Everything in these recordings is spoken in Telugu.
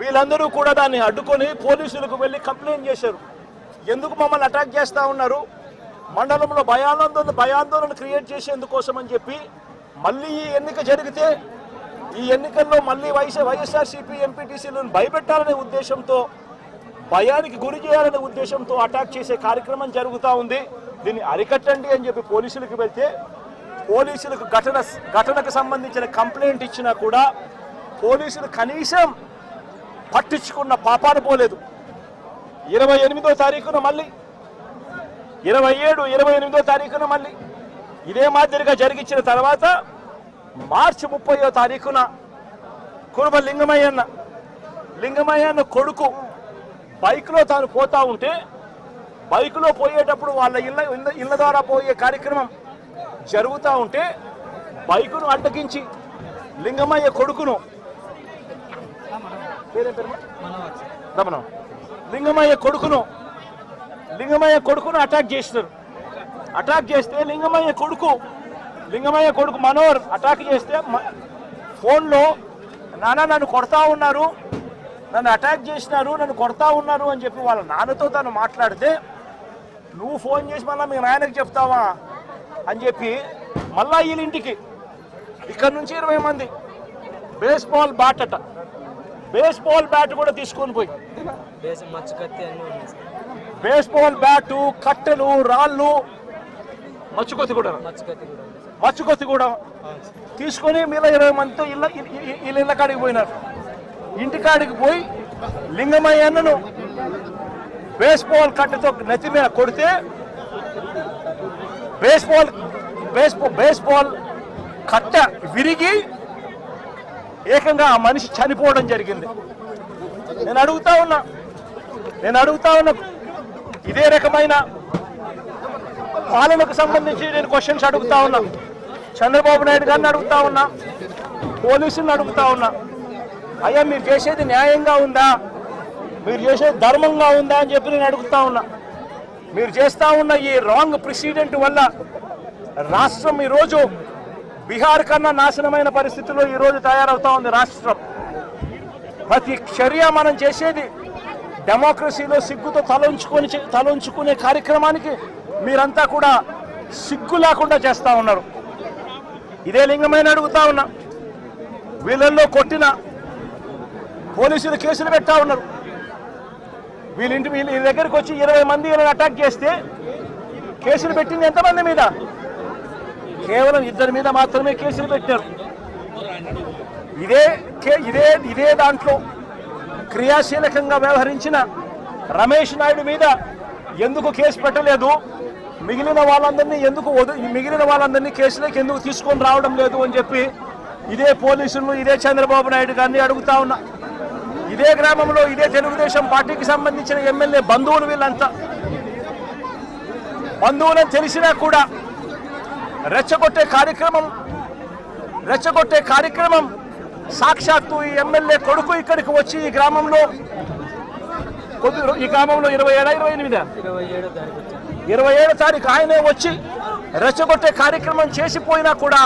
వీళ్ళందరూ కూడా దాన్ని అడ్డుకొని పోలీసులకు వెళ్ళి కంప్లైంట్ చేశారు. ఎందుకు మమ్మల్ని అటాక్ చేస్తూ ఉన్నారు? మండలంలో భయాందోళన భయాందోళన క్రియేట్ చేసేందుకోసం అని చెప్పి మళ్ళీ ఈ ఎన్నిక జరిగితే ఈ ఎన్నికల్లో మళ్ళీ వైఎస్ వైఎస్ఆర్సీపీ ఎంపీటీసీలను భయపెట్టాలనే ఉద్దేశంతో భయానికి గురి చేయాలనే ఉద్దేశంతో అటాక్ చేసే కార్యక్రమం జరుగుతూ ఉంది. దీన్ని అరికట్టండి అని చెప్పి పోలీసులకు వెళ్తే పోలీసులకు ఘటన ఘటనకు సంబంధించిన కంప్లైంట్ ఇచ్చినా కూడా పోలీసులు కనీసం పట్టించుకున్న పాపాన పోలేదు. ఇరవై ఎనిమిదో తారీఖున మళ్ళీ ఇరవై ఏడు ఇరవై ఎనిమిదో తారీఖున మళ్ళీ ఇదే మాదిరిగా జరిగించిన తర్వాత మార్చి ముప్పయో తారీఖున కురుమ లింగమయ్యన్న లింగమయ్యన్న కొడుకు బైక్లో తాను పోతా ఉంటే బైక్లో పోయేటప్పుడు వాళ్ళ ఇళ్ళ ఇళ్ళ- ఇళ్ళ ద్వారా పోయే కార్యక్రమం జరుగుతూ ఉంటే బైకును అడ్డగించి లింగమయ్య కొడుకును రమణ లింగమయ్య కొడుకును. లింగమయ్య కొడుకును అటాక్ చేసినారు. అటాక్ చేస్తే లింగమయ్య కొడుకు లింగమయ్య కొడుకు మనోహర్ అటాక్ చేస్తే ఫోన్లో నాన్న నన్ను కొడతా ఉన్నారు నన్ను అటాక్ చేసినారు నన్ను కొడతా ఉన్నారు అని చెప్పి వాళ్ళ నాన్నతో తను మాట్లాడితే నువ్వు ఫోన్ చేసి మళ్ళీ మీ నాయనకి చెప్తావా? అని చెప్పి మళ్ళా వీళ్ళ ఇంటికి. ఇక్కడ నుంచి ఇరవై మంది. బేస్బాల్ బాట్ అట బేస్బాల్ బ్యాట్ కూడా తీసుకొని పోయి. బేస్బాల్ బ్యాటు కట్టెలు రాళ్ళు మచ్చుకొత్తి కూడా. మచ్చుకొత్తి కూడా తీసుకొని మీలో ఇరవై మందితో ఇళ్ళ వీళ్ళ ఇళ్ళ కాడికి పోయినారు. ఇంటికాడికి పోయి లింగమయ్యన్నను బేస్బాల్ కట్టెతో నెత్తి మీద కొడితే బేస్బాల్ బేస్బాల్ బేస్బాల్ కట్ట విరిగి ఏకంగా ఆ మనిషి చనిపోవడం జరిగింది. నేను అడుగుతా ఉన్నా. నేను అడుగుతా ఉన్నా. ఇదే రకమైన పాలనకు సంబంధించి నేను క్వశ్చన్స్ అడుగుతా ఉన్నా. చంద్రబాబు నాయుడు గారిని అడుగుతా ఉన్నా. పోలీసులను అడుగుతా ఉన్నా. అయ్యా మీరు చేసేది న్యాయంగా ఉందా? మీరు చేసేది ధర్మంగా ఉందా అని చెప్పి నేను అడుగుతా ఉన్నా. మీరు చేస్తా ఉన్న ఈ రాంగ్ ప్రెసిడెంట్ వల్ల రాష్ట్రం ఈరోజు బీహార్ కన్నా నాశనమైన పరిస్థితుల్లో ఈరోజు తయారవుతా ఉంది రాష్ట్రం. ప్రతి చర్య మనం చేసేది డెమోక్రసీలో సిగ్గుతో తలంచుకొని తలంచుకునే కార్యక్రమానికి మీరంతా కూడా సిగ్గు లేకుండా చేస్తూ ఉన్నారు. ఇదే లింగమైన అడుగుతా ఉన్నా. వీళ్ళల్లో కొట్టిన పోలీసులు కేసులు పెట్టా ఉన్నారు. వీళ్ళింటి వీళ్ళ దగ్గరికి వచ్చి ఇరవై మంది వీళ్ళని అటాక్ చేస్తే కేసులు పెట్టింది ఎంతమంది మీద? కేవలం ఇద్దరి మీద మాత్రమే కేసులు పెట్టారు. ఇదే కే ఇదే ఇదే దాంట్లో క్రియాశీలకంగా వ్యవహరించిన రమేష్ నాయుడు మీద ఎందుకు కేసు పెట్టలేదు? మిగిలిన వాళ్ళందరినీ ఎందుకు మిగిలిన వాళ్ళందరినీ కేసులోకి ఎందుకు తీసుకొని రావడం లేదు అని చెప్పి ఇదే పోలీసులు ఇదే చంద్రబాబు నాయుడు గారిని అడుగుతా ఉన్నా. ఇదే గ్రామంలో ఇదే తెలుగుదేశం పార్టీకి సంబంధించిన ఎమ్మెల్యే బంధువులు వీళ్ళంతా. బంధువులని తెలిసినా కూడా రెచ్చగొట్టే కార్యక్రమం రెచ్చగొట్టే కార్యక్రమం. సాక్షాత్తు ఈ ఎమ్మెల్యే కొడుకు ఇక్కడికి వచ్చి ఈ గ్రామంలో కొద్ది ఈ గ్రామంలో ఇరవై ఏడా ఇరవై ఎనిమిదా? ఇరవై ఏడో తారీఖు ఇరవై ఏడో తారీఖు ఆయనే వచ్చి రెచ్చగొట్టే కార్యక్రమం చేసిపోయినా కూడా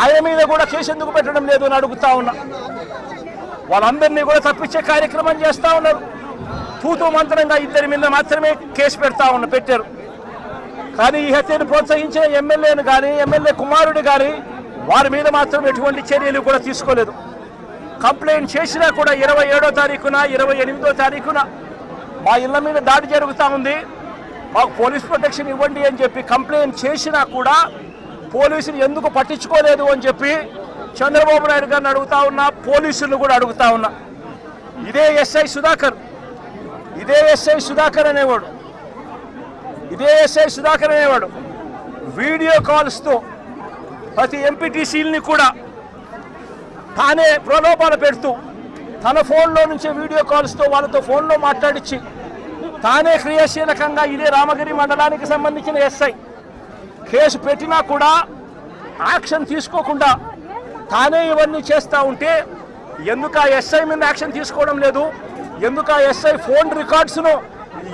ఆయన మీద కూడా కేసు ఎందుకు పెట్టడం లేదు అని అడుగుతా ఉన్నా. వాళ్ళందరినీ కూడా తప్పించే కార్యక్రమం చేస్తా ఉన్నారు. తూతూ మంత్రంగా ఇద్దరి మీద మాత్రమే కేసు పెడతా ఉన్న పెట్టారు. కానీ ఈ హత్యను ప్రోత్సహించిన ఎమ్మెల్యేను కానీ ఎమ్మెల్యే కుమారుడు కానీ వారి మీద మాత్రం ఎటువంటి చర్యలు కూడా తీసుకోలేదు. కంప్లైంట్ చేసినా కూడా ఇరవై ఏడో తారీఖున ఇరవై ఎనిమిదో తారీఖున మా ఇళ్ళ మీద దాడి జరుగుతూ ఉంది. మాకు పోలీస్ ప్రొటెక్షన్ ఇవ్వండి అని చెప్పి కంప్లైంట్ చేసినా కూడా పోలీసులు ఎందుకు పట్టించుకోలేదు అని చెప్పి చంద్రబాబు నాయుడు గారిని అడుగుతా ఉన్నా పోలీసులను కూడా అడుగుతా ఉన్నా. ఇదే ఎస్ఐ సుధాకర్. ఇదే ఎస్ఐ సుధాకర్ అనేవాడు. ఇదే ఎస్ఐ సుధాకర్ అనేవాడు. వీడియో కాల్స్తో ప్రతి ఎంపీటీసీలని కూడా తానే ప్రలోభాలు పెడుతూ తన ఫోన్లో నుంచే వీడియో కాల్స్తో వాళ్ళతో ఫోన్లో మాట్లాడించి తానే క్రియాశీలకంగా ఇదే రామగిరి మండలానికి సంబంధించిన ఎస్ఐ. కేసు పెట్టినా కూడా యాక్షన్ తీసుకోకుండా తానే ఇవన్నీ చేస్తూ ఉంటే ఎందుకు ఆ ఎస్ఐ మీద యాక్షన్ తీసుకోవడం లేదు? ఎందుకు ఆ ఎస్ఐ ఫోన్ రికార్డ్స్ను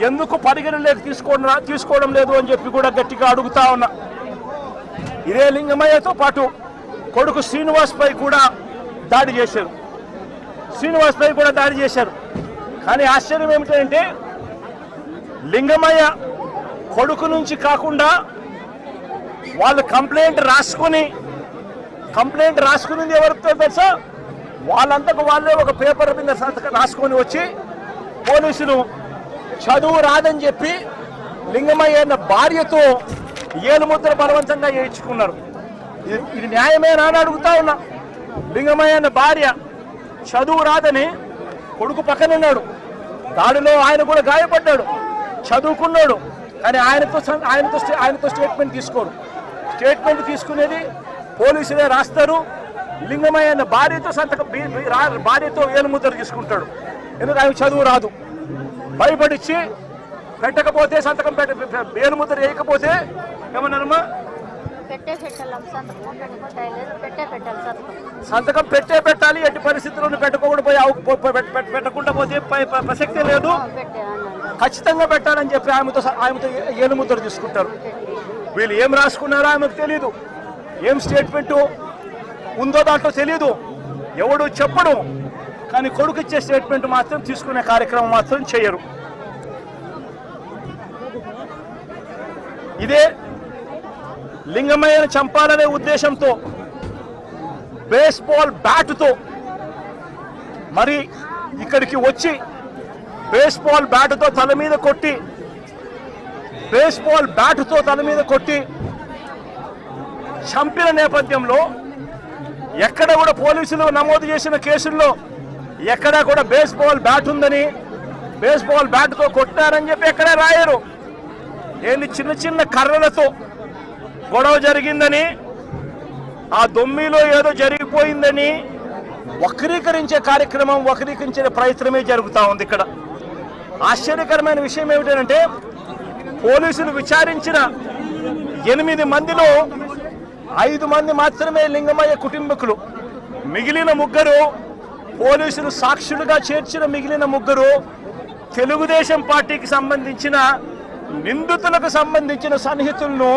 ఎందుకు పరిగణలోకి తీసుకోవడం తీసుకోవడం లేదు అని చెప్పి కూడా గట్టిగా అడుగుతా ఉన్నా. ఇదే లింగమయ్యతో పాటు కొడుకు శ్రీనివాస్పై కూడా దాడి చేశారు. శ్రీనివాస్పై కూడా దాడి చేశారు. కానీ ఆశ్చర్యం ఏమిటంటే లింగమయ్య కొడుకు నుంచి కాకుండా వాళ్ళు కంప్లైంట్ రాసుకుని కంప్లైంట్ రాసుకునింది ఎవరితో తెలుసా? వాళ్ళంతకు వాళ్ళే ఒక పేపర్ మీద సంతకం రాసుకొని వచ్చి పోలీసులు చదువు రాదని చెప్పి లింగమయ్య అన్న భార్యతో ఏలుముద్ర బలవంతంగా చేయించుకున్నారు ఇది ఇది న్యాయమేనా అని అడుగుతా ఉన్నా. లింగమయ్య అన్న భార్య చదువు రాదని కొడుకు పక్కన ఉన్నాడు దాడిలో ఆయన కూడా గాయపడ్డాడు. చదువుకున్నాడు. కానీ ఆయనతో ఆయనతో ఆయనతో స్టేట్మెంట్ తీసుకోడు స్టేట్మెంట్ తీసుకునేది పోలీసులే రాస్తారు. లింగమయ్య అన్న భార్యతో సంతకం బీ- రా- భార్యతో ఏలుముద్ర తీసుకుంటాడు. ఎందుకు? ఆయన చదువు రాదు. భయపడిచ్చి పెట్టకపోతే సంతకం పెట్ట ఏలుముద్ర వేయకపోతే ఏమన్నారమ్మా సంతకం పెట్టే పెట్టాలి ఎట్టి పరిస్థితుల్లో పెట్టకుండా పోయి పెట్టకుండా పోతే ప్రసక్తే లేదు. ఖచ్చితంగా పెట్టాలని చెప్పి ఆమెతో ఆమెతో ఏలుముద్ర తీసుకుంటారు. వీళ్ళు ఏం రాసుకున్నారో ఆమెకు తెలియదు ఏం స్టేట్మెంట్ ఉందో దాంట్లో తెలియదు ఎవడు చెప్పడు. కానీ కొడుకు ఇచ్చే స్టేట్మెంట్ మాత్రం తీసుకునే కార్యక్రమం మాత్రం చేయరు. ఇదే లింగమయ్యను చంపాలనే ఉద్దేశంతో బేస్బాల్ బ్యాట్తో మరి ఇక్కడికి వచ్చి బేస్బాల్ బ్యాటుతో తల మీద కొట్టి బేస్బాల్ బ్యాటుతో తల మీద కొట్టి చంపిన నేపథ్యంలో ఎక్కడ కూడా పోలీసులు నమోదు చేసిన కేసుల్లో ఎక్కడా కూడా బేస్బాల్ బ్యాట్ ఉందని బేస్బాల్ బ్యాట్తో కొట్టారని చెప్పి ఎక్కడా రాయరు. ఏంది చిన్న చిన్న కర్రలతో గొడవ జరిగిందని ఆ దొమ్మిలో ఏదో జరిగిపోయిందని వక్రీకరించే కార్యక్రమం వక్రీకరించే ప్రయత్నమే జరుగుతూ ఉంది ఇక్కడ. ఆశ్చర్యకరమైన విషయం ఏమిటంటే పోలీసులు విచారించిన ఎనిమిది మందిలో ఐదు మంది మాత్రమే లింగమయ్య కుటుంబకులు. మిగిలిన ముగ్గురు పోలీసులు సాక్షులుగా చేర్చిన మిగిలిన ముగ్గురు తెలుగుదేశం పార్టీకి సంబంధించిన నిందితులకు సంబంధించిన సన్నిహితులను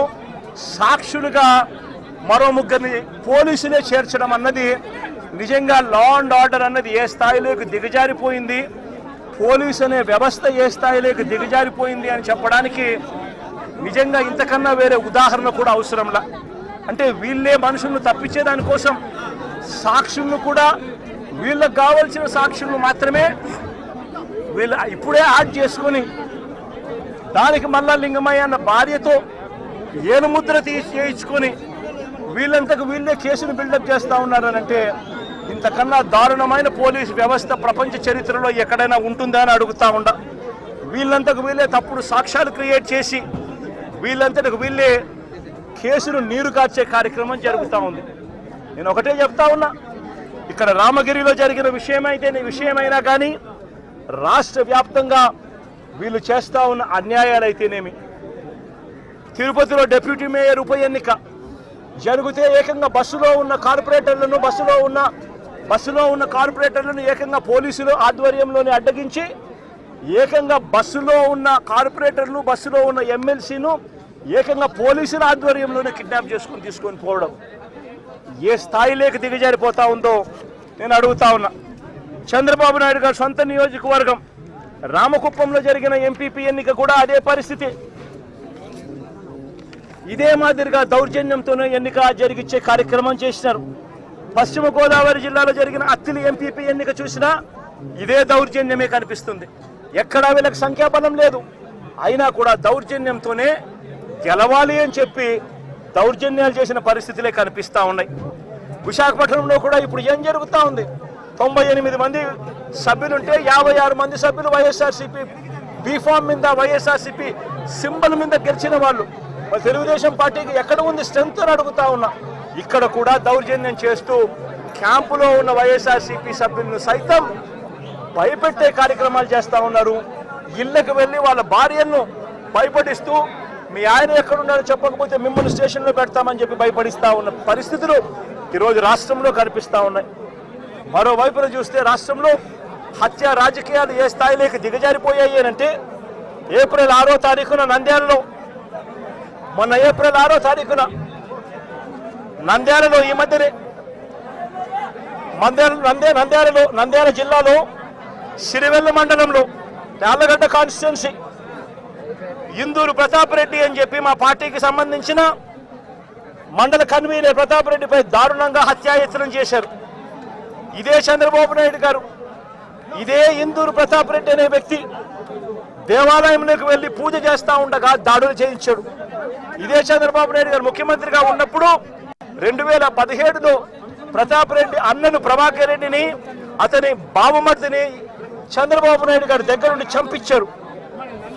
సాక్షులుగా మరో ముగ్గురిని పోలీసులే చేర్చడం అన్నది నిజంగా లా అండ్ ఆర్డర్ అన్నది ఏ స్థాయిలోకి దిగజారిపోయింది? పోలీసు అనే వ్యవస్థ ఏ స్థాయిలోకి దిగజారిపోయింది అని చెప్పడానికి నిజంగా ఇంతకన్నా వేరే ఉదాహరణ కూడా అవసరంలా. అంటే వీళ్ళే మనుషులను తప్పించేదానికోసం సాక్షులను కూడా వీళ్ళకు కావలసిన సాక్షులు మాత్రమే వీళ్ళు ఇప్పుడే యాడ్ చేసుకొని దానికి మళ్ళా లింగమయ్య అన్న భార్యతో ఏనుముద్ర తీసి చేయించుకొని వీళ్ళంతకు వీళ్ళే కేసును బిల్డప్ చేస్తూ ఉన్నారనంటే ఇంతకన్నా దారుణమైన పోలీస్ వ్యవస్థ ప్రపంచ చరిత్రలో ఎక్కడైనా ఉంటుందా అని అడుగుతా ఉండ. వీళ్ళంతకు వీళ్ళే తప్పుడు సాక్ష్యాలు క్రియేట్ చేసి వీళ్ళంతటికి వీళ్ళే కేసును నీరు కార్చే కార్యక్రమం జరుగుతూ ఉంది. నేను ఒకటే చెప్తా ఉన్నా. ఇక్కడ రామగిరిలో జరిగిన విషయమైతే విషయమైనా కానీ రాష్ట్ర వ్యాప్తంగా వీళ్ళు చేస్తూ ఉన్న అన్యాయాలైతేనేమి? తిరుపతిలో డిప్యూటీ మేయర్ ఉప ఎన్నిక జరిగితే ఏకంగా బస్సులో ఉన్న కార్పొరేటర్లను బస్సులో ఉన్న బస్సులో ఉన్న కార్పొరేటర్లను ఏకంగా పోలీసులు ఆధ్వర్యంలోనే అడ్డగించి ఏకంగా బస్సులో ఉన్న కార్పొరేటర్లు బస్సులో ఉన్న ఎమ్మెల్సీను ఏకంగా పోలీసుల ఆధ్వర్యంలోనే కిడ్నాప్ చేసుకుని తీసుకొని పోవడం ఏ స్థాయిలోకి దిగజారిపోతా ఉందో నేను అడుగుతా ఉన్నా. చంద్రబాబు నాయుడు గారు సొంత నియోజకవర్గం. రామకుప్పంలో జరిగిన ఎంపీపీ ఎన్నిక కూడా అదే పరిస్థితి. ఇదే మాదిరిగా దౌర్జన్యంతోనే ఎన్నిక జరిగించే కార్యక్రమం చేసినారు. పశ్చిమ గోదావరి జిల్లాలో జరిగిన అత్తిలి ఎంపీపీ ఎన్నిక చూసినా ఇదే దౌర్జన్యమే కనిపిస్తుంది. ఎక్కడా వీళ్ళకి సంఖ్యాబలం లేదు. అయినా కూడా దౌర్జన్యంతోనే గెలవాలి అని చెప్పి దౌర్జన్యాలు చేసిన పరిస్థితులే కనిపిస్తా ఉన్నాయి. విశాఖపట్నంలో కూడా ఇప్పుడు ఏం జరుగుతూ ఉంది? తొంభై ఎనిమిది మంది సభ్యులుంటే యాభై ఆరు మంది సభ్యులు వైఎస్ఆర్సీపీ బీఫామ్ మీద వైఎస్ఆర్సీపీ సింబల్ మీద గెలిచిన వాళ్ళు. మరి తెలుగుదేశం పార్టీకి ఎక్కడ ఉంది స్ట్రెంత్ అని అడుగుతా ఉన్నా. ఇక్కడ కూడా దౌర్జన్యం చేస్తూ క్యాంపులో ఉన్న వైఎస్ఆర్సీపీ సభ్యులను సైతం భయపెట్టే కార్యక్రమాలు చేస్తూ ఉన్నారు. ఇళ్ళకి వెళ్ళి వాళ్ళ భార్యను భయపడిస్తూ మీ ఆయన ఎక్కడున్నారో చెప్పకపోతే మిమ్మల్ని స్టేషన్లో పెడతామని చెప్పి భయపడిస్తా ఉన్న పరిస్థితులు ఈరోజు రాష్ట్రంలో కనిపిస్తా ఉన్నాయి. మరోవైపున చూస్తే రాష్ట్రంలో హత్య రాజకీయాలు ఏ స్థాయిలోకి దిగజారిపోయాయి అంటే ఏప్రిల్ ఆరో తారీఖున నంద్యాలలో మొన్న ఏప్రిల్ ఆరో తారీఖున నంద్యాలలో ఈ మధ్యనే మంద్యాల నంద్య నంద్యాలలో నంద్యాల జిల్లాలో సిరివెల్ల మండలంలో యాళ్ళగడ్డ కాన్స్టిట్యున్సీ ఇందూరు ప్రతాప్ రెడ్డి అని చెప్పి మా పార్టీకి సంబంధించిన మండల కన్వీనర్ ప్రతాప్ రెడ్డిపై దారుణంగా హత్యాయత్నం చేశారు. ఇదే చంద్రబాబు నాయుడు గారు. ఇదే ఇందూరు ప్రతాప్ రెడ్డి అనే వ్యక్తి దేవాలయంలోకి వెళ్ళి పూజ చేస్తా ఉండగా దాడులు చేయించాడు. ఇదే చంద్రబాబు నాయుడు గారు ముఖ్యమంత్రిగా ఉన్నప్పుడు రెండు వేల పదిహేడులో ప్రతాప్ రెడ్డి అన్నను ప్రభాకర్ రెడ్డిని అతని బావమర్దిని చంద్రబాబు నాయుడు గారి దగ్గర నుండి చంపించారు.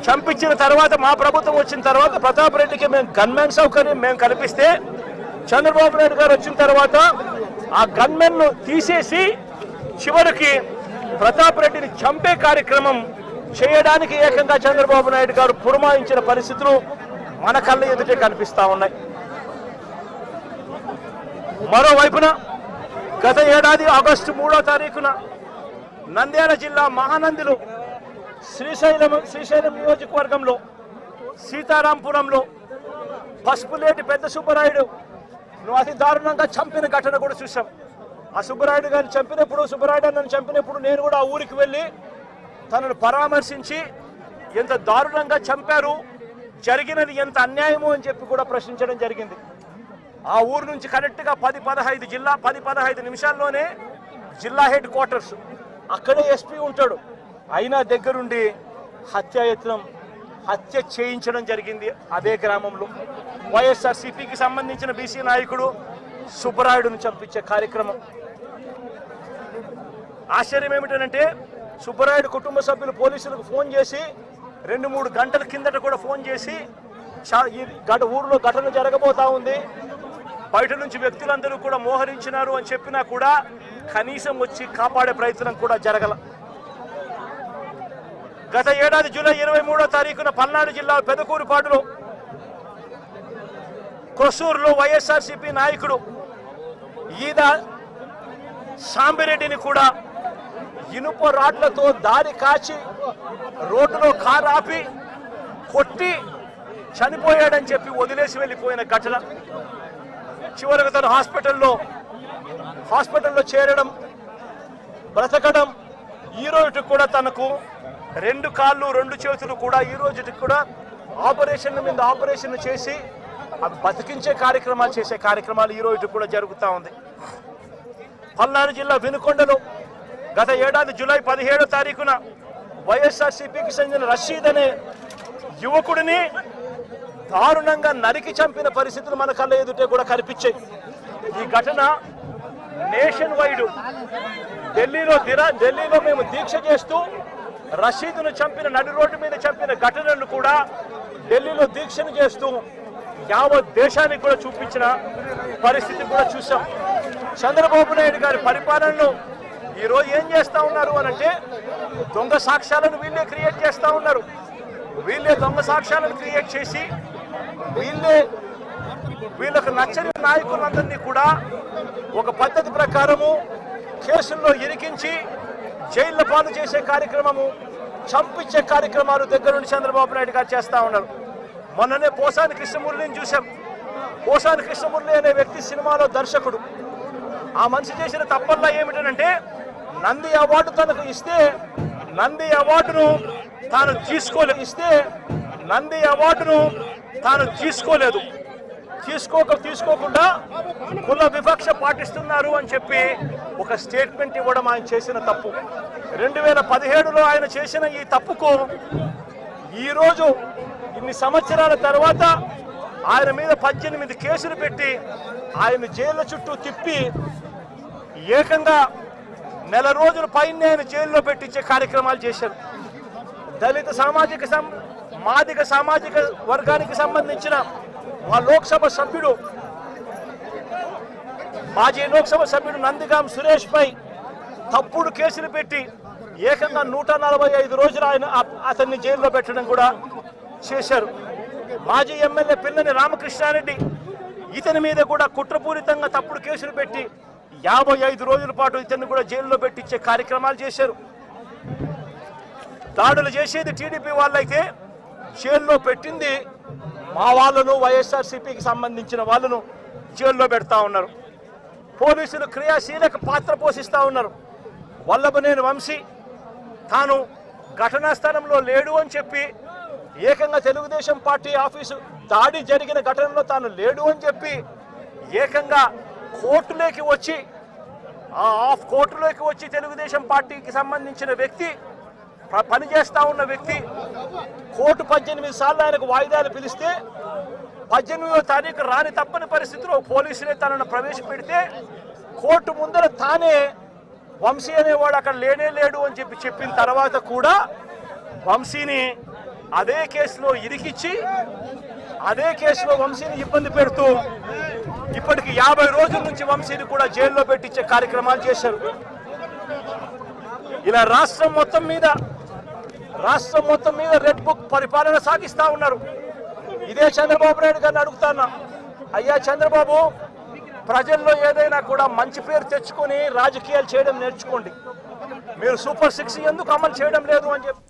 చంపించిన తర్వాత మా ప్రభుత్వం వచ్చిన తర్వాత ప్రతాప్ రెడ్డికి మేము గన్మెన్ సౌకర్యం మేము కల్పిస్తే చంద్రబాబు నాయుడు గారు వచ్చిన తర్వాత ఆ గన్మెన్ను తీసేసి చివరికి ప్రతాప్ రెడ్డిని చంపే కార్యక్రమం చేయడానికి ఏకంగా చంద్రబాబు నాయుడు గారు పురమాయించిన పరిస్థితులు మన కళ్ళ ఎదుటే కనిపిస్తా ఉన్నాయి. మరోవైపున గత ఏడాది ఆగస్టు మూడో తారీఖున నంద్యాల జిల్లా మహానందిలో శ్రీశైలం శ్రీశైలం నియోజకవర్గంలో సీతారాంపురంలో పసుపులేటి పెద్ద సుబ్బరాయుడు నువ్వు అతి దారుణంగా చంపిన ఘటన కూడా చూసాం ఆ సుబ్బరాయుడు గారిని చంపినప్పుడు సుబ్బరాయుడు నన్ను చంపినప్పుడు నేను కూడా ఆ ఊరికి వెళ్ళి తనను పరామర్శించి ఎంత దారుణంగా చంపారు జరిగినది ఎంత అన్యాయము అని చెప్పి కూడా ప్రశ్నించడం జరిగింది. ఆ ఊరు నుంచి కరెక్ట్గా పది పదహైదు జిల్లా పది పదహైదు నిమిషాల్లోనే జిల్లా హెడ్ క్వార్టర్స్ అక్కడే ఎస్పీ ఉంటాడు. అయినా దగ్గరుండి హత్యాయత్నం హత్య చేయించడం జరిగింది అదే గ్రామంలో. వైఎస్ఆర్సీపీకి సంబంధించిన బీసీ నాయకుడు సుబ్బరాయుడును చంపించే కార్యక్రమం. ఆశ్చర్యం ఏమిటంటే సుబ్బరాయుడు కుటుంబ సభ్యులు పోలీసులకు ఫోన్ చేసి రెండు మూడు గంటల కిందట కూడా ఫోన్ చేసి గట ఊరిలో ఘటన జరగబోతా ఉంది. బయట నుంచి వ్యక్తులందరూ కూడా మోహరించినారు అని చెప్పినా కూడా కనీసం వచ్చి కాపాడే ప్రయత్నం కూడా జరగల. గత ఏడాది జూలై ఇరవై మూడో తారీఖున పల్నాడు జిల్లా పెదకూరుపాటులో కొసూరులో వైఎస్ఆర్సీపీ నాయకుడు ఈద సాంబిరెడ్డిని కూడా ఇనుప రాడ్లతో దారి కాచి రోడ్డులో కారు ఆపి కొట్టి చనిపోయాడని చెప్పి వదిలేసి వెళ్ళిపోయిన ఘటన. చివరకు తను హాస్పిటల్లో హాస్పిటల్లో చేరడం బ్రతకడం ఈ రోజుకి కూడా తనకు రెండు కాళ్ళు రెండు చేతులు కూడా ఈ రోజుకి కూడా ఆపరేషన్ మీద ఆపరేషన్ చేసి అవి బతికించే కార్యక్రమాలు చేసే కార్యక్రమాలు ఈ రోజు కూడా జరుగుతూ ఉంది. పల్నాడు జిల్లా వినుకొండలో గత ఏడాది జూలై పదిహేడో తారీఖున వైఎస్ఆర్సీపీకి చెందిన రషీద్ అనే యువకుడిని దారుణంగా నరికి చంపిన పరిస్థితులు మన కళ్ళ ఎదుటే కూడా కనిపించాయి. ఈ ఘటన నేషన్ వైడ్ ఢిల్లీలో దిరా ఢిల్లీలో మేము దీక్ష చేస్తూ రషీదును చంపిన నడి రోడ్డు మీద చంపిన ఘటనలు కూడా ఢిల్లీలో దీక్షను చేస్తూ యావత్ దేశానికి కూడా చూపించిన పరిస్థితి కూడా చూసాం చంద్రబాబు నాయుడు గారి పరిపాలనను ఈరోజు ఏం చేస్తూ ఉన్నారు అని అంటే దొంగ సాక్ష్యాలను వీళ్ళే క్రియేట్ చేస్తూ ఉన్నారు. వీళ్ళే దొంగ సాక్ష్యాలను క్రియేట్ చేసి వీళ్ళే వీళ్ళకు నచ్చని నాయకులందరినీ కూడా ఒక పద్ధతి ప్రకారము కేసుల్లో ఇరికించి జైళ్ళ పాలు చేసే కార్యక్రమము చంపించే కార్యక్రమాలు దగ్గర నుండి చంద్రబాబు నాయుడు గారు చేస్తూ ఉన్నారు. మొన్ననే పోసాని కృష్ణమురళిని చూసాం పోసాని కృష్ణమురళి అనే వ్యక్తి సినిమాలో దర్శకుడు. ఆ మనిషి చేసిన తప్పల్లా ఏమిటంటే నంది అవార్డు తనకు ఇస్తే నంది అవార్డును తాను తీసుకోలే ఇస్తే నంది అవార్డును తాను తీసుకోలేదు. తీసుకోక తీసుకోకుండా కుల వివక్ష పాటిస్తున్నారు అని చెప్పి ఒక స్టేట్మెంట్ ఇవ్వడం ఆయన చేసిన తప్పు. రెండు వేల పదిహేడులో ఆయన చేసిన ఈ తప్పుకు ఈరోజు ఇన్ని సంవత్సరాల తర్వాత ఆయన మీద పద్దెనిమిది కేసులు పెట్టి ఆయన జైళ్ళ చుట్టూ తిప్పి ఏకంగా నెల రోజుల పైన ఆయన జైల్లో పెట్టించే కార్యక్రమాలు చేశారు. దళిత సామాజిక సం మాదిక సామాజిక వర్గానికి సంబంధించిన మా లోక్సభ సభ్యుడు మాజీ లోక్సభ సభ్యుడు నందిగాం సురేష్ పై తప్పుడు కేసులు పెట్టి ఏకంగా నూట నలభై ఐదు రోజులు ఆయన అతన్ని జైల్లో పెట్టడం కూడా చేశారు. మాజీ ఎమ్మెల్యే పిల్లని రామకృష్ణారెడ్డి ఇతని మీద కూడా కుట్రపూరితంగా తప్పుడు కేసులు పెట్టి యాభై ఐదు రోజుల పాటు ఇతన్ని కూడా జైల్లో పెట్టించే కార్యక్రమాలు చేశారు. దాడులు చేసేది టీడీపీ వాళ్ళైతే జైల్లో పెట్టింది మా వాళ్ళను వైఎస్ఆర్సీపీకి సంబంధించిన వాళ్ళను జైల్లో పెడతా ఉన్నారు. పోలీసులు క్రియాశీలక పాత్ర పోషిస్తూ ఉన్నారు. వల్లభనేని వంశీ తాను ఘటనా స్థలంలో లేడు అని చెప్పి ఏకంగా తెలుగుదేశం పార్టీ ఆఫీసు దాడి జరిగిన ఘటనలో తాను లేడు అని చెప్పి ఏకంగా కోర్టులోకి వచ్చి ఆ ఆఫ్ కోర్టులోకి వచ్చి తెలుగుదేశం పార్టీకి సంబంధించిన వ్యక్తి ప- ఉన్న వ్యక్తి కోర్టు పద్దెనిమిది సార్లు ఆయనకు వాయిదాలు పిలిస్తే పద్దెనిమిదో తారీఖు రాని తప్పని పరిస్థితిలో పోలీసులే తనను ప్రవేశపెడితే కోర్టు ముందర తానే వంశీ అనేవాడు అక్కడ లేనే లేడు అని చెప్పి చెప్పిన తర్వాత కూడా వంశీని అదే కేసులో ఇరికిచ్చి అదే కేసులో వంశీని ఇబ్బంది పెడుతూ ఇప్పటికి యాభై రోజుల నుంచి వంశీని కూడా జైల్లో పెట్టించే కార్యక్రమాలు చేశారు. ఇలా రాష్ట్రం మొత్తం మీద రాష్ట్రం మొత్తం మీద రెడ్ బుక్ పరిపాలన సాగిస్తా ఉన్నారు. ఇదే చంద్రబాబు నాయుడు గారిని అడుగుతాను? అయ్యా చంద్రబాబు ప్రజల్లో ఏదైనా కూడా మంచి పేరు తెచ్చుకొని రాజకీయాలు చేయడం నేర్చుకోండి. మీరు సూపర్ సిక్స్ ఎందుకు అమలు చేయడం లేదు అని చెప్పి